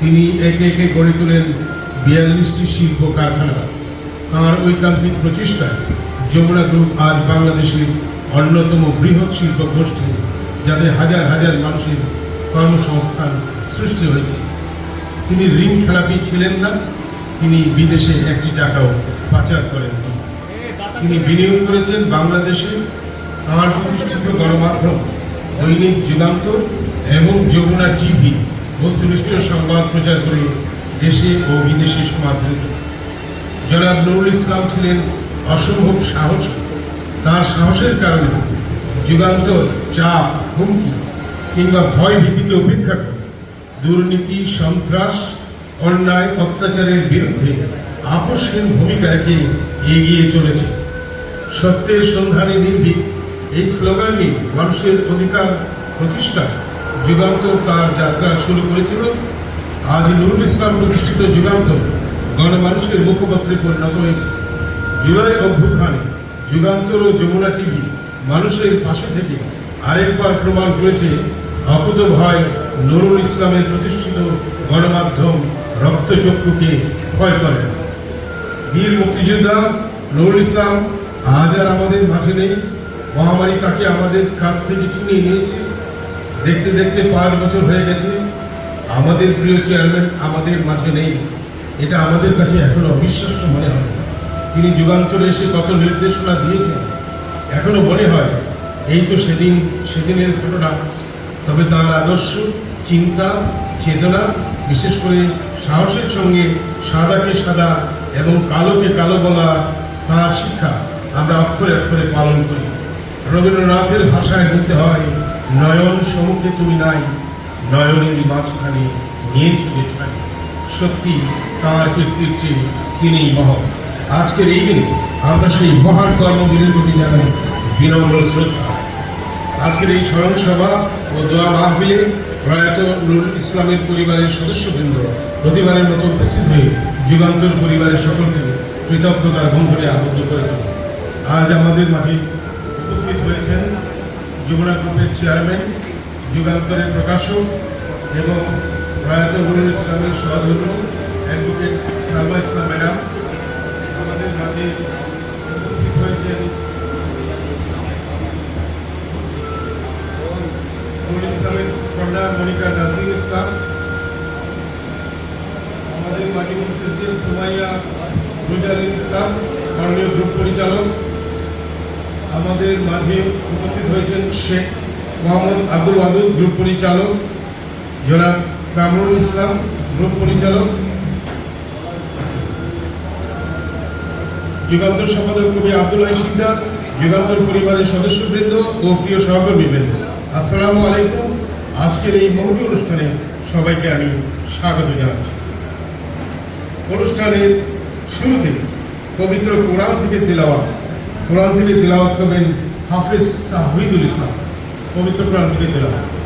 তিনি একে একে গড়ে তোলেন বিয়াল্লিশটি শিল্প কারখানা। তাঁর ঐকান্তিক প্রচেষ্টায় যমুনা গ্রুপ আজ বাংলাদেশের অন্যতম বৃহৎ শিল্প গোষ্ঠী, যাতে হাজার হাজার মানুষের কর্মসংস্থান সৃষ্টি হয়েছে। তিনি ঋণ খেলাপি ছিলেন না, তিনি বিদেশে একটি টাকাও পাচার করেননি তিনি বিনিয়োগ করেছেন বাংলাদেশে। তাঁর প্রতিষ্ঠিত গণমাধ্যম দৈনিক যুগান্তর এবং যমুনা টিভি বস্তুনিষ্ঠ সংবাদ প্রচার করে দেশে ও বিদেশে সমাদৃত। জনাব নুরুল ইসলাম ছিলেন অসম্ভব সাহসী। তার সাহসের কারণে যুগান্তর, চাপ, হুমকি কিংবা ভয় ভীতিকে উপেক্ষা করে দুর্নীতি, সন্ত্রাস, অন্যায়, অত্যাচারের বিরুদ্ধে আপোষহীন ভূমিকা রেখে এগিয়ে চলেছে। সত্যের সন্ধানে নির্ভীক এই স্লোগান নিয়ে মানুষের অধিকার প্রতিষ্ঠা যুগান্তর তার যাত্রা শুরু করেছিল। আজ নুরুল ইসলাম প্রতিষ্ঠিত যুগান্তর গণমানুষের মুখপত্রে পরিণত হয়েছে। জুলাই অভ্যুত্থানে যুগান্তর ও যমুনা টিভি মানুষের পাশে থেকে আরেকবার প্রমাণ করেছে অকুত ভয় নুরুল ইসলামের প্রতিষ্ঠিত গণমাধ্যম রক্তচক্ষুকে ভয় করে না। বীর মুক্তিযোদ্ধা নুরুল ইসলাম আজ আর আমাদের মাঝে নেই। মহামারী তাকে আমাদের কাছ থেকে ছিনিয়ে নিয়েছে। দেখতে দেখতে পাঁচ বছর হয়ে গেছে। আমাদের প্রিয় চেয়ারম্যান আমাদের মাঝে নেই। এটা আমাদের কাছে এখনও অবিশ্বাস্য মনে হয়। তিনি যুগান্তরে এসে কত নির্দেশনা দিয়েছেন। এখনও মনে হয়, এই তো সেদিন, সেদিনের ঘটনা। তবে তার আদর্শ, চিন্তা, চেতনা, বিশেষ করে সাহসের সঙ্গে সাদাকে সাদা এবং কালোকে কালো বলা তার শিক্ষা আমরা অক্ষরে অক্ষরে পালন করি। রবীন্দ্রনাথের ভাষায় বলতে হয় নয়ন সম্মুখে তুমি নাই, নয়নের মাঝখানে নিয়েছ যে ঠাই সত্যি তার কীর্তির চেয়ে তিনি মহৎ। আজকের এই দিনে আমরা সেই মহান কর্মবীরের প্রতি জানাই বিনম্র শ্রদ্ধা। আজকের এই স্মরণ সভা ও দোয়া মাহফিলে প্রয়াত নুরুল ইসলামের পরিবারের সদস্যবৃন্দ প্রতিবারের মতো উপস্থিত হয়ে যুগান্তর পরিবারের সকলকে কৃতজ্ঞতার বন্ধনে আবদ্ধ করে আজ আমাদের মাঝে উপস্থিত যমুনা গ্রুপের চেয়ারম্যান, যুগান্তরের প্রকাশক এবং প্রয়াত নুরুল ইসলামের সহধর্ম অ্যাডভোকেট সালমা ইসলাম ম্যাডাম, আমাদের মাঝে উপস্থিত হয়েছেন। নুরুল ইসলামের কন্যা মনিকা নাজনীন ইসলাম, আমাদের মাঝে উপস্থিত সুমাইয়া রোজালিন ইসলাম, মাননীয় গ্রুপ পরিচালক। আমাদের মাঝে উপস্থিত হয়েছেন শেখ মোহাম্মদ আব্দুল ওয়াদুদ গ্রুপ পরিচালক, জনাব কামরুল ইসলাম গ্রুপ পরিচালক, যুগান্তর সম্পাদক কবি আব্দুল্লাহ সিকদার, যুগান্তর পরিবারের সদস্যবৃন্দ ও প্রিয় সহকর্মীবৃন্দ। আসসালামু আলাইকুম। আজকের এই মহতি অনুষ্ঠানে সবাইকে আমি স্বাগত জানাচ্ছি। অনুষ্ঠানের শুরুতে পবিত্র কোরআন থেকে তেলাওয়াত কোরআন থেকে তেলাওয়াত করবেন হাফিজ তাহিদুল ইসলাম পবিত্র কোরআন থেকে তেলাওয়াত।